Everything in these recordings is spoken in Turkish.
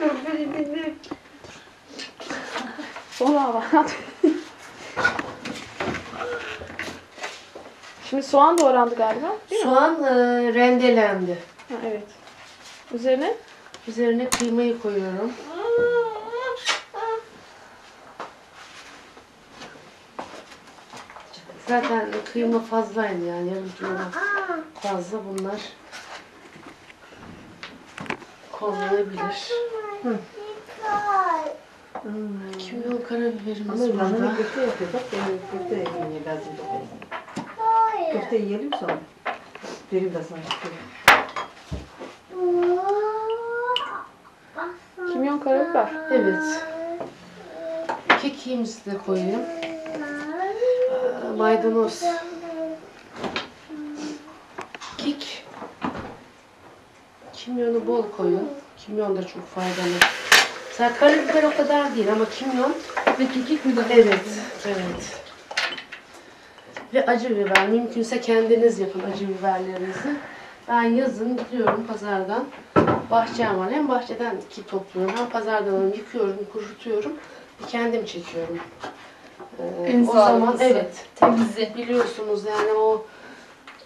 Dur beni dinle. Sonra bak. Şimdi soğan doğrandı galiba. Değil mi? Soğan e, rendelendi. Ha, evet. Üzerine Üzerine kıymayı koyuyorum. Zaten kıyma fazlaydı yani yarım kilodan fazla bunlar konulabilir. Kimyon karabiberimiz Ama burada. köfte yapıyor. Bak benim köfte yemeye lazım. Köfte yiyelim sonra. Vereyim de sana. kimyon karabiber. Evet. Kekiğimizi de koyayım. Maydanoz. Kek. Kimyonu bol koyun. Kimyon da çok faydalı. Mesela karabiber o kadar değil ama kimyon Ve kekik mi daha? Evet, evet. Ve acı biber. Mümkünse kendiniz yapın acı biberlerinizi. Ben yazın gidiyorum pazardan. Bahçem var. Hem bahçeden ki topluyorum hem pazardan alıyorum, yıkıyorum, kurutuyorum. Kendim çekiyorum. Ee, En o zaman evet. Temizi. Biliyorsunuz yani o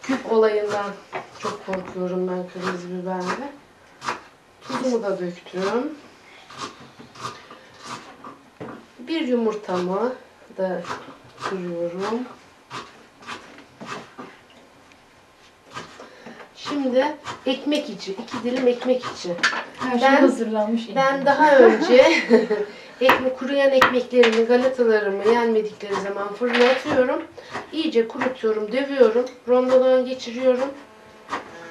küp olayından çok korkuyorum ben kırmızı biberle. Tuzumu da döktüm. Bir yumurtamı da kırıyorum. Şimdi ekmek içi, iki dilim ekmek içi. Her şey Ben- hazırlanmış. Ben daha önce ekmek, kuruyan ekmeklerimi, galatalarımı yenmedikleri zaman fırına atıyorum. İyice kurutuyorum, dövüyorum, rondodan geçiriyorum.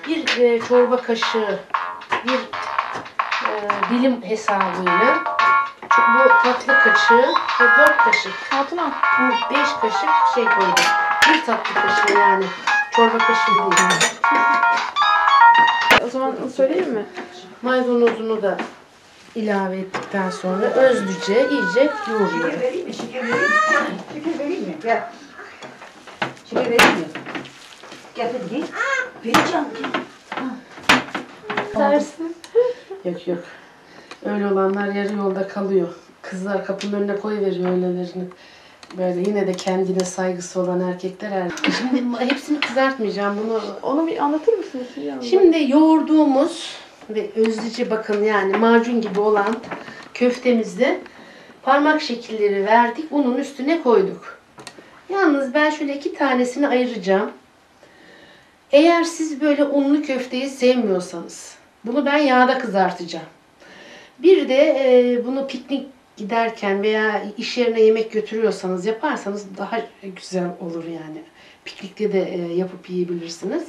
Bir e, çorba kaşığı, bir e, dilim hesabıyla bu tatlı kaşığı ve dört kaşık, Altına. beş kaşık şey koydum. Bir tatlı kaşığı yani. Çorba kaşığı değil. O zaman söyleyeyim mi? Maydanozunu da ilave ettikten sonra özlüce iyice yoğuruyorum. Şeker vereyim mi? Şeker vereyim mi? Şeker vereyim mi? Gel. Şeker vereyim mi? Gel hadi gel. Vereceğim. Tersi. Yok yok. Öyle olanlar yarı yolda kalıyor. Kızlar kapının önüne koyuveriyor öylelerini. Böyle yine de kendine saygısı olan erkekler er. Şimdi hepsini kızartmayacağım bunu. Onu bir anlatır mısınız? Hülya Hanım? Şimdi yoğurduğumuz ve özlüce bakın yani macun gibi olan köftemizde parmak şekilleri verdik. Unun üstüne koyduk. Yalnız ben şöyle iki tanesini ayıracağım. Eğer siz böyle unlu köfteyi sevmiyorsanız bunu ben yağda kızartacağım. Bir de e, bunu piknik giderken veya iş yerine yemek götürüyorsanız yaparsanız daha güzel olur yani. Piknikte de e, yapıp yiyebilirsiniz.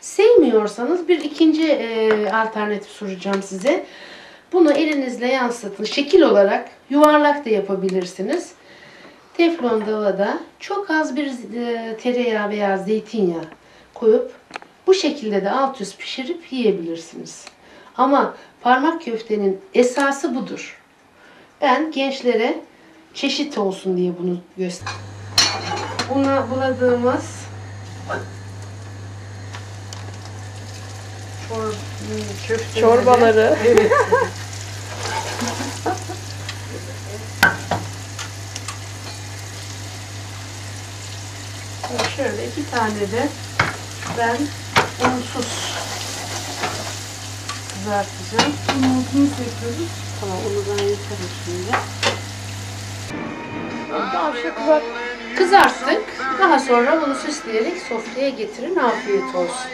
Sevmiyorsanız bir ikinci e, alternatif soracağım size. Bunu elinizle yansıtın. Şekil olarak yuvarlak da yapabilirsiniz. Teflon tavada çok az bir e, tereyağı veya zeytinyağı koyup bu şekilde de alt üst pişirip yiyebilirsiniz. Ama parmak köftenin esası budur. Ben gençlere çeşit olsun diye bunu göster. Buna buladığımız çor, köfteleri- Çorbaları. Evet. Şöyle iki tane de ben unsuz kızartacağım. Bunun altını yapıyoruz. Tamam onu ben yaparım şimdi. Şu kızart. Kızarttık. Daha sonra bunu süsleyerek sofraya getirin. Afiyet olsun.